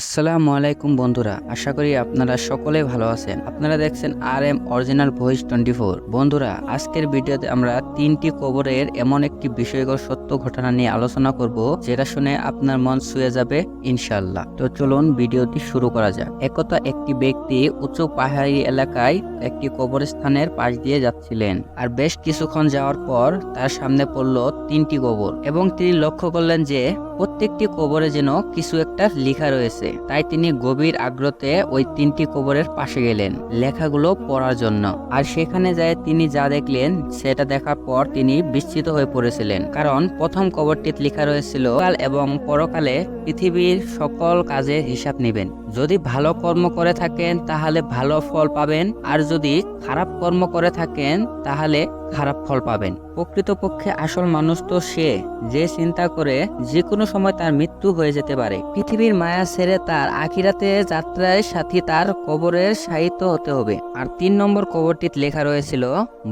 আসসালামু আলাইকুম বন্ধুরা, আশা করি আপনারা সকলে ভালো আছেন। আপনারা দেখছেন R M original voice twenty four. বন্ধুরা, আজকের ভিডিওতে আমরা তিনটি কবরের এমন একটি বিষয়গত সত্য ঘটনা নিয়ে আলোচনা করব, যেটা শুনে আপনার মন ছুঁয়ে যাবে ইনশাল্লাহ তো চলুন ভিডিওটি শুরু করা যাক। একতা একটি ব্যক্তি উঁচু পাহাড়ি এলাকায় একটি কবরস্থানের পাশ দিয়ে যাচ্ছিলেন, আর বেশ কিছুক্ষণ যাওয়ার পর তার সামনে পড়ল তিনটি কবর, এবং তিনি লক্ষ্য করলেন যে প্রত্যেকটি কবরে যেন কিছু একটা লেখা রয়েছে। তাই তিনি গভীর আগ্রহে ওই তিনটি কবরের পাশে গেলেন, লেখাগুলো পড়ার জন্য। আর সেখানে যায় তিনি যা দেখলেন, সেটা দেখার পর তিনি বিস্মিত হয়ে পড়েছিলেন। কারণ প্রথম কবরটিতে লেখা রয়েছিল, কাল এবং পরকালে পৃথিবীর সকল কাজের হিসাব নেবেন। যদি ভালো কর্ম করে থাকেন, তাহলে ভালো ফল পাবেন। আর যদি খারাপ কর্ম করে থাকেন, তাহলে খারাপ ফল পাবেন। প্রকৃতপক্ষে আসল মানুষ তো সে যে চিন্তা করে যে কোনো সময় তার মৃত্যু হয়ে যেতে পারে। পৃথিবীর মায়া ছেড়ে তার আখিরাতে যাত্রায় সাথী তার কবরের সাহিত্য হতে হবে। আর তিন নম্বর কবরটিতে লেখা রয়েছিল,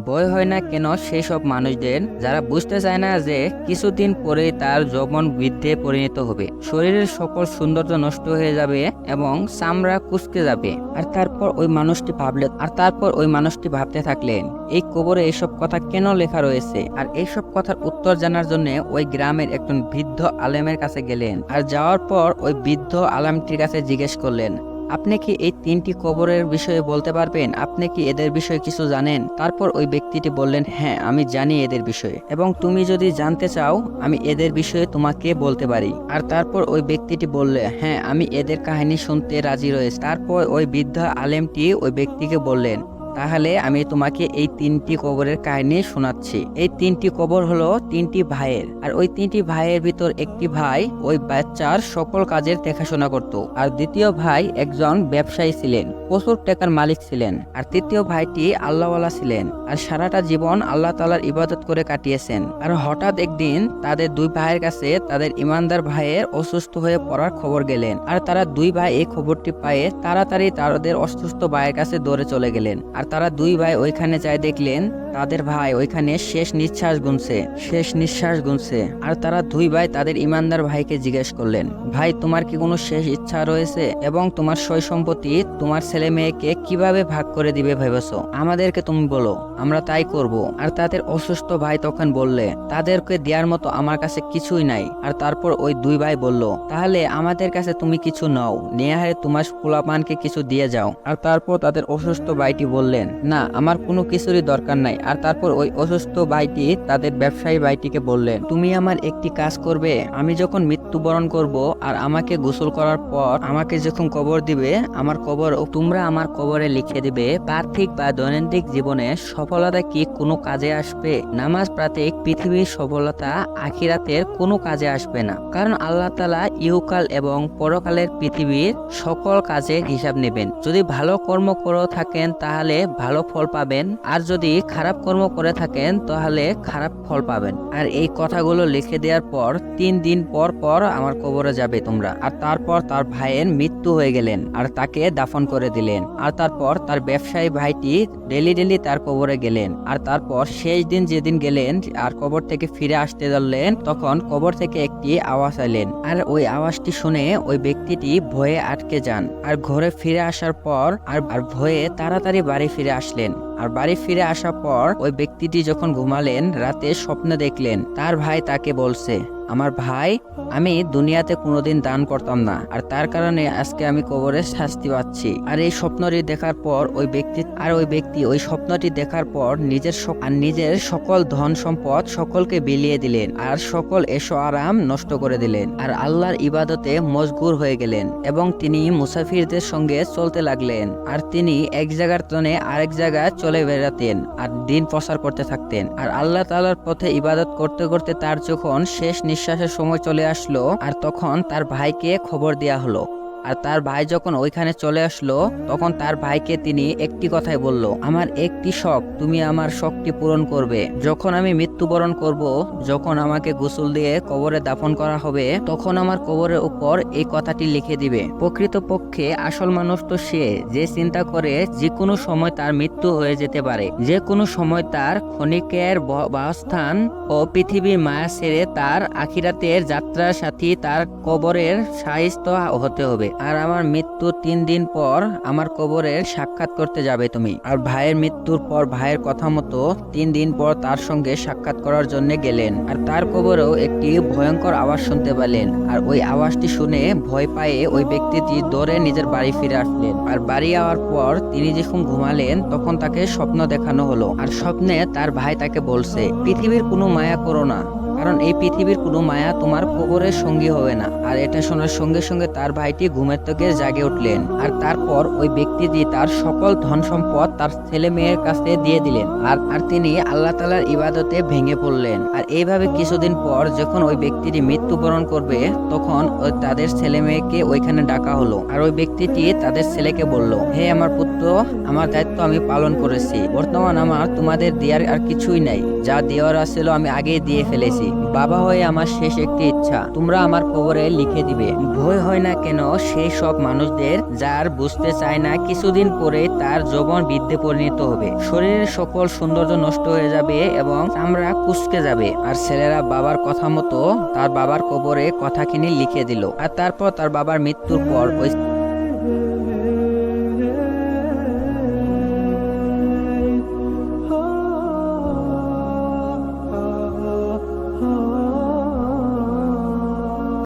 ভয় হয় না কেন সেই সব মানুষদের, যারা বুঝতে চায় না যে কিছুদিন পরেই তার যৌবন বৃদ্ধে পরিণত হবে। শরীরের সকল সৌন্দর্য নষ্ট হয়ে যাবে এবং চামড়া কুচকে যাবে। আর তারপর ওই মানুষটি ভাবলে, আর তারপর ওই মানুষটি ভাবতে থাকলেন, এই কবরে এইসব কথা কেন লেখা রয়েছে? আর এইসব কথার উত্তর জানার জন্য ওই গ্রামের একজন বৃদ্ধ আলেমের কাছে গেলেন। আর যাওয়ার পর ওই বৃদ্ধ আলেমটির কাছে জিজ্ঞেস করলেন, আপনি কি এই তিনটি কবরের বিষয়ে বলতে পারবেন? আপনি কি এদের বিষয়ে কিছু জানেন? তারপর ওই ব্যক্তিটি বললেন হ্যাঁ আমি জানি এদের বিষয়ে। এবং তুমি যদি জানতে চাও, আমি এদের বিষয়ে তোমাকে বলতে পারি। আর তারপর ওই ব্যক্তিটি বললে হ্যাঁ আমি এদের কাহিনী শুনতে রাজি রয়েছে। তারপর ওই বৃদ্ধ আলেমটি ওই ব্যক্তিকে বললেন তাহলে আমি তোমাকে এই তিনটি কবরের কাহিনী শোনাচ্ছি। এই তিনটি কবর হলো তিনটি ভাইয়ের। আর ওই তিনটি ভাইয়ের ভিতর একটি ভাই ওই বাচ্চার সকল কাজের দেখাশোনা করত। আর দ্বিতীয় ভাই একজন ব্যবসায়ী ছিলেন, প্রচুর টাকার মালিক ছিলেন। আর তৃতীয় ভাইটি আল্লাহওয়ালা ছিলেন। আর সারাটা জীবন আল্লাহ তালার ইবাদত করে কাটিয়েছেন। আর হঠাৎ একদিন তাদের দুই ভাইয়ের কাছে তাদের ইমানদার ভাইয়ের অসুস্থ হয়ে পড়ার খবর গেলেন। আর তারা দুই ভাই এই খবরটি পায়ে তাড়াতাড়ি তাদের অসুস্থ ভাইয়ের কাছে দৌড়ে চলে গেলেন। আর তারা দুই ভাই ওইখানে যায় দেখলেন, তাদের ভাই ওইখানে শেষ নিঃশ্বাস গুনছে, শেষ নিঃশ্বাস গুনছে। আর তারা দুই ভাই তাদের ইমানদার ভাইকে জিজ্ঞেস করলেন, ভাই, তোমার কি কোনো শেষ ইচ্ছা রয়েছে? এবং তোমার সয় সম্পত্তি তোমার ছেলে মেয়েকে কীভাবে ভাগ করে দিবে ভেবেছো? আমাদেরকে তুমি বলো, আমরা তাই করব। আর তাদের অসুস্থ ভাই তখন বললে, তাদেরকে দেওয়ার মতো আমার কাছে কিছুই নাই। আর তারপর ওই দুই ভাই বলল, তাহলে আমাদের কাছে তুমি কিছু নাও নেহারে তোমার পোলাপানকে কিছু দিয়ে যাও। আর তারপর তাদের অসুস্থ ভাইটি বললেন, না, আমার কোনো কিছুরই দরকার নাই। আর তারপর ওই অসুস্থ ভাইটি তাদের ব্যবসায়ী ভাইটিকে বললেন, তুমি আমার একটি কাজ করবে। আমি যখন মৃত্যুবরণ করব আর আমাকে গোসল করার পর আমাকে যখন কবর দিবে, আমার কবর তোমরা আমার কবরে লিখে দিবে, পার্থিক বা দৈনন্দিন জীবনে সফলতা কি কোনো কাজে আসবে? নামাজ প্রাতিক পৃথিবীর সফলতা আখিরাতের কোনো কাজে আসবে না। কারণ আল্লাহ তালা ইহুকাল এবং পরকালের পৃথিবীর সকল কাজের হিসাব নেবেন। যদি ভালো কর্ম করে থাকেন, তাহলে ভালো ফল পাবেন। আর যদি খারাপ কর্ম করে থাকেন, তাহলে খারাপ ফল পাবেন। আর এই কথাগুলো লিখে দেওয়ার পর, তিন দিন পর পর আমার কবরে যাবে তোমরা। আর তারপর তার ভাইয়ের মৃত্যু হয়ে গেলেন, আর তাকে দাফন করে দিলেন। আর তারপর তার ব্যবসায়ী ভাইটি ডেলি ডেলি তার কবরে গেলেন। আর তারপর শেষ দিন যেদিন গেলেন আর কবর থেকে ফিরে আসতে ধরলেন, তখন কবর থেকে একটি আওয়াজ এলেন। আর ওই আওয়াজটি শুনে ওই ব্যক্তিটি ভয়ে আটকে যান। আর ঘরে ফিরে আসার পর আর ভয়ে তাড়াতাড়ি বাড়ি ফিরে আসলেন। আর বাড়ি ফিরে আসার পর ওই ব্যক্তিটি যখন ঘুমালেন, রাতে স্বপ্ন দেখলেন। তার ভাই তাকে বলছে আমার ভাই, আমি দুনিয়াতে কোনোদিন দান করতাম না। আর তার কারণে আজকে আমি কবরে শাস্তি পাচ্ছি। আর এই স্বপ্নটি দেখার পর ওই ব্যক্তি, আর ওই ব্যক্তি ওই স্বপ্নটি দেখার পর নিজের আর নিজের সকল ধন সম্পদ সকলকে বিলিয়ে দিলেন। আর সকল এসো আরাম নষ্ট করে দিলেন। আর আল্লাহর ইবাদতে মজগুর হয়ে গেলেন এবং তিনি মুসাফিরদের সঙ্গে চলতে লাগলেন। আর তিনি এক জায়গার তনে আরেক জায়গায় চলে বেড়াতেন আর দিন প্রচার করতে থাকতেন। আর আল্লাহ তালার পথে ইবাদত করতে করতে তার যখন শেষ নিঃশ্বাসের সময় চলে আসলো আর তখন তার ভাইকে খবর দেয়া হলো। আর তার ভাই যখন ওইখানে চলে আসলো, তখন তার ভাইকে তিনি একটি কথাই বলল, আমার একটি শখ, তুমি আমার শখটি পূরণ করবে। যখন আমি মৃত্যুবরণ করব, যখন আমাকে গোসল দিয়ে কবরে দাফন করা হবে, তখন আমার কবরের উপর এই কথাটি লিখে দিবে। প্রকৃতপক্ষে আসল মানুষ তো সে, যে চিন্তা করে যে কোনো সময় তার মৃত্যু হয়ে যেতে পারে। যে কোনো সময় তার ক্ষণিকের বাসস্থান ও পৃথিবীর মায়া ছেড়ে তার আখিরাতের যাত্রার সাথী তার কবরের সাহিত্য হতে হবে। আর আমার মৃত্যুর তিন দিন পর আমার কবরের সাক্ষাৎ করতে যাবে তুমি। আর ভাইয়ের মৃত্যুর পর ভাইয়ের কথা মতো তিন দিন পর তার সঙ্গে সাক্ষাৎ করার জন্য গেলেন। আর তার কবরেও একটি ভয়ঙ্কর আওয়াজ শুনতে পেলেন। আর ওই আওয়াজটি শুনে ভয় পায়ে ওই ব্যক্তিটি দৌড়ে নিজের বাড়ি ফিরে আসলেন। আর বাড়ি যাওয়ার পর তিনি যখন ঘুমালেন, তখন তাকে স্বপ্ন দেখানো হলো। আর স্বপ্নে তার ভাই তাকে বলছে, পৃথিবীর কোনো মায়া করো না। কারণ এই পৃথিবীর কোনো মায়া তোমার কবরের সঙ্গী হবে না। আর এটা শোনার সঙ্গে সঙ্গে তার ভাইটি ঘুমের থেকে জাগে উঠলেন। আর তারপর ওই ব্যক্তিটি তার সকল ধন সম্পদ তার ছেলে মেয়ের কাছে দিয়ে দিলেন আর আর তিনি আল্লাহ তালার ইবাদতে ভেঙে পড়লেন। আর এইভাবে কিছুদিন পর যখন ওই ব্যক্তিটি মৃত্যুবরণ করবে, তখন তাদের ছেলে মেয়েকে ওইখানে ডাকা হলো। আর ওই ব্যক্তিটি তাদের ছেলেকে বলল, হে আমার পুত্র, আমার দায়িত্ব আমি পালন করেছি। বর্তমান আমার তোমাদের দেওয়ার আর কিছুই নাই। যা দেওয়ার আছিল আমি আগেই দিয়ে ফেলেছি। বাবা হয়ে আমার শেষ একটি ইচ্ছা। তোমরা আমার কবরে লিখে দিবে। ভয় হয় না কেন সেই সব মানুষদের যার বুঝতে চায় না কিছুদিন পরে তার যৌবন বৃদ্ধে পরিণত হবে। শরীরের সকল সৌন্দর্য নষ্ট হয়ে যাবে এবং চামড়া কুচকে যাবে। আর ছেলেরা বাবার কথা মতো তার বাবার কবরে কথাখিনি লিখে দিল। আর তারপর তার বাবার মৃত্যুর পর ওই